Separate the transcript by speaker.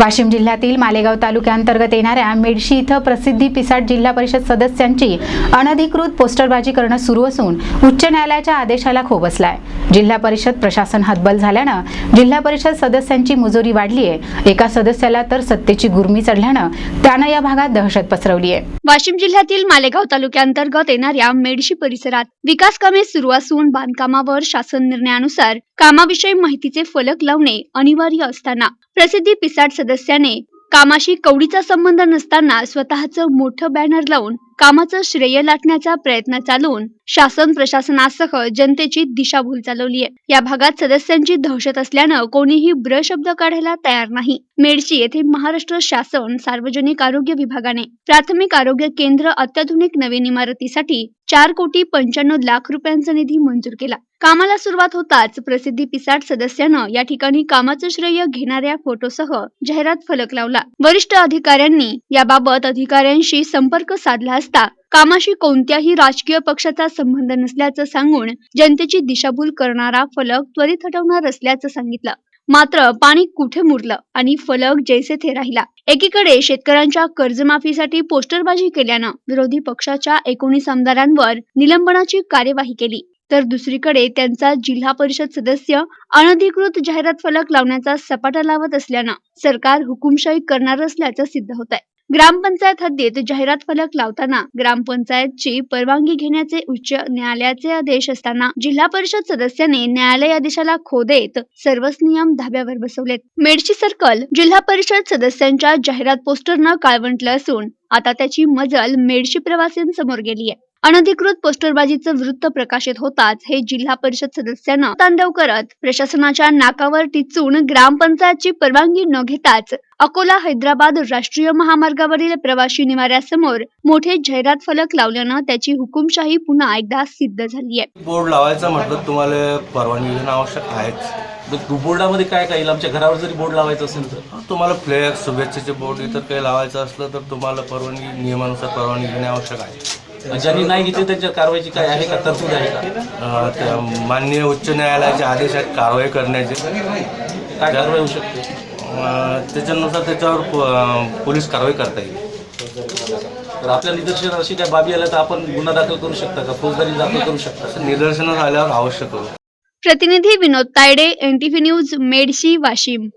Speaker 1: वाशिम जिल्ह्यातील मालेगाव तालुक्याअंतर्गत येणाऱ्या मेडशी इथं प्रसिद्धी पिसाट जिल्हा परिषद सदस्यांची अनधिकृत पोस्टरबाजी करणं सुरू असून उच्च न्यायालयाच्या आदेशाला खो बसलाय जिल्हा परिषद प्रशासन हतबल झाल्यानं जिल्हा परिषद सदस्यांची मुजोरी वाढली आहे एका सदस्याला तर सत्तेची गुरमी चढल्यानं त्यानं या भागात दहशत पसरवली आहे
Speaker 2: वाशिम जिल्ह्यातील मालेगाव तालुक्याअंतर्गत येणाऱ्या मेडशी परिसरात विकास कामे सुरू असून बांधकामावर शासन निर्णयानुसार कामाविषयी माहितीचे फलक लावणे अनिवार्य असताना प्रसिद्धी पिसाट सदस्याने कामाशी कवडीचा संबंध नसताना स्वतःचं मोठं बॅनर लावून कामाचं श्रेय लाटण्याचा प्रयत्न चालवून शासन प्रशासनासह जनतेची दिशाभूल चालवली आहे या भागात सदस्यांची दहशत असल्यानं कोणीही ब्रशब्द काढायला तयार नाही. मेडशी येथे महाराष्ट्र शासन सार्वजनिक आरोग्य विभागाने प्राथमिक आरोग्य केंद्र अत्याधुनिक नवीन इमारतीसाठी चार कोटी पंच्याण्णव लाख रुपयांचा निधी मंजूर केला. कामाला सुरुवात होताच प्रसिद्धी पिसाट सदस्यानं या ठिकाणी कामाचं श्रेय घेणाऱ्या फोटोसह जाहिरात फलक लावला. वरिष्ठ अधिकाऱ्यांनी याबाबत अधिकाऱ्यांशी संपर्क साधला असता कामाशी कोणत्याही राजकीय पक्षाचा संबंध नसल्याचं सांगून जनतेची दिशाभूल करणारा फलक त्वरित हटवणार असल्याचं सांगितलं. मात्र पाणी कुठे मुरलं आणि फलक जैसे थे राहिला. एकीकडे शेतकऱ्यांच्या कर्जमाफीसाठी पोस्टरबाजी केल्यानं विरोधी पक्षाच्या एकोणीस आमदारांवर निलंबनाची कार्यवाही केली. तर दुसरीकडे त्यांचा जिल्हा परिषद सदस्य अनधिकृत जाहिरात फलक लावण्याचा सपाटा लावत असल्यानं सरकार हुकुमशाही करणार असल्याचं सिद्ध होत आहे ग्रामपंचायत हद्दीत जाहिरात फलक लावताना ग्रामपंचायतची परवानगी घेण्याचे उच्च न्यायालयाचे आदेश असताना जिल्हा परिषद सदस्याने न्यायालय आदेशाला खो देत सर्वच नियम धाब्यावर बसवलेत. मेडशी सर्कल जिल्हा परिषद सदस्यांच्या जाहिरात पोस्टरनं काळवंटलं असून आता त्याची मजल मेडशी प्रवासींसमोर गेली आहे अनधिकृत पोस्टरबाजीचं वृत्त प्रकाशित होताच हे जिल्हा परिषद सदस्यानं तांडव करत प्रशासनाच्या नाकावर टिचून ग्रामपंचायतची परवानगी न घेताच अकोला हैदराबाद राष्ट्रीय महामार्गावरील प्रवासी निवाऱ्यासमोर मोठे जाहिरात फलक लावल्यानं त्याची हुकुमशाही पुन्हा एकदा सिद्ध झाली आहे.
Speaker 3: बोर्ड लावायचं म्हटलं तुम्हाला परवानगी घेणं आवश्यक आहेच.
Speaker 4: बोर्डामध्ये काय काय? येईल आमच्या घरावर जरी बोर्ड लावायचं असेल तर.
Speaker 3: तुम्हाला फ्लॅग शुभेच्छेचे बोर्ड इतर काही लावायचं असलं तर तुम्हाला परवानगी नियमानुसार परवानगी घेणे आवश्यक आहे.
Speaker 4: ज्यांनी नाही घेतली त्यांच्या कारवाईची काय आहे का तरतूद आहे का?
Speaker 3: माननीय उच्च न्यायालयाचे आदेश आहेत कारवाई करण्याचे.
Speaker 4: काय कारवाई होऊ शकते?
Speaker 3: त्याच्यानुसार त्याच्यावर पोलीस कारवाई करता येईल.
Speaker 4: तर आपल्या निदर्शनात अशी काय बाबी आल्या तर आपण गुन्हा दाखल करू शकता का? फौजदारी दाखल करू शकता?
Speaker 3: निदर्शनास आल्यावर आवश्यक होईल.
Speaker 2: प्रतिनिधी विनोद तायडे एनटीव्ही न्यूज मेडशी वाशिम.